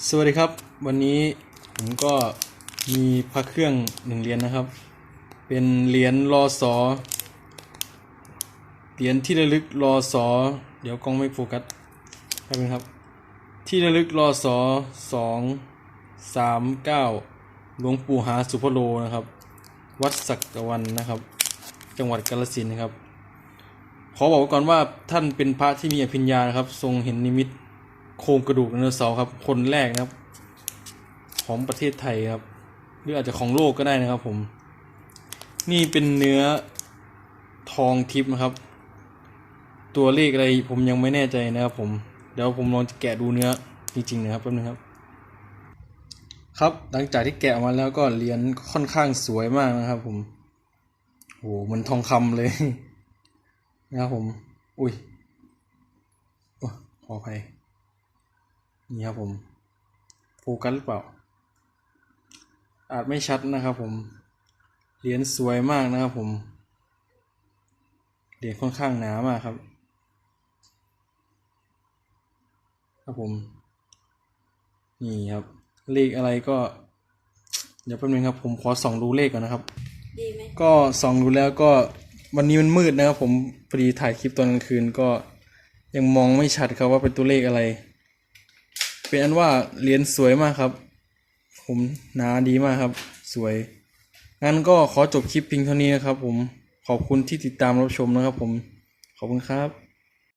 สวัสดีครับ วันนี้ผมก็มีพระเครื่องหนึ่งเหรียญนะครับ เป็นเหรียญรอสอเหรียญที่ระลึกรอสอเดี๋ยวกล้องไม่โฟกัสแป๊บนึงครับ ที่ระลึกรอสอสองสามเก้าหลวงปู่หาสุพโลนะครับ วัดสักกวันนะครับ จังหวัดกาฬสินนะครับ ขอบอกไว้ก่อนว่าท่านเป็นพระที่มีอภิญญานะครับ ทรงเห็นนิมิต โครงกระดูกไดโนเสาร์ครับ คนแรกนะครับ ของประเทศไทยครับ หรืออาจจะของโลกก็ได้นะครับ ผม นี่เป็นเนื้อทองทิพย์นะครับ ตัวเลขอะไรผมยังไม่แน่ใจนะครับ ผม เดี๋ยวผมลองจะแกะดูเนื้อจริงๆนะครับแป๊บนึงครับ ครับหลังจากที่แกะออกมาแล้วก็เหรียญค่อนข้างสวยมากนะครับ ผมโหเหมันทองคำเลยนะครับผม อุ้ยโอ้ขออภัย นี่ครับผมโฟกัสหรือเปล่า อาจไม่ชัดนะครับผม เหรียญสวยมากนะครับผม เหรียญค่อนข้างหนามากครับ ครับผม นี่ครับ เลขอะไรก็ เดี๋ยวแป๊บนึงครับ ผมขอส่องดูเลขก่อนนะครับ ดีไหมก็ส่องดูแล้วก็วันนี้มันมืดนะครับผมพอดีถ่ายคลิปตอนกลางคืนก็ยังมองไม่ชัดครับว่าเป็นตัวเลขอะไร เป็นอันว่าเหรียญสวยมากครับ ผมหนาดีมากครับ สวย งั้นก็ขอจบคลิปเพียงเท่านี้นะครับ ผมขอบคุณที่ติดตามรับชมนะครับ ผมขอบคุณครับ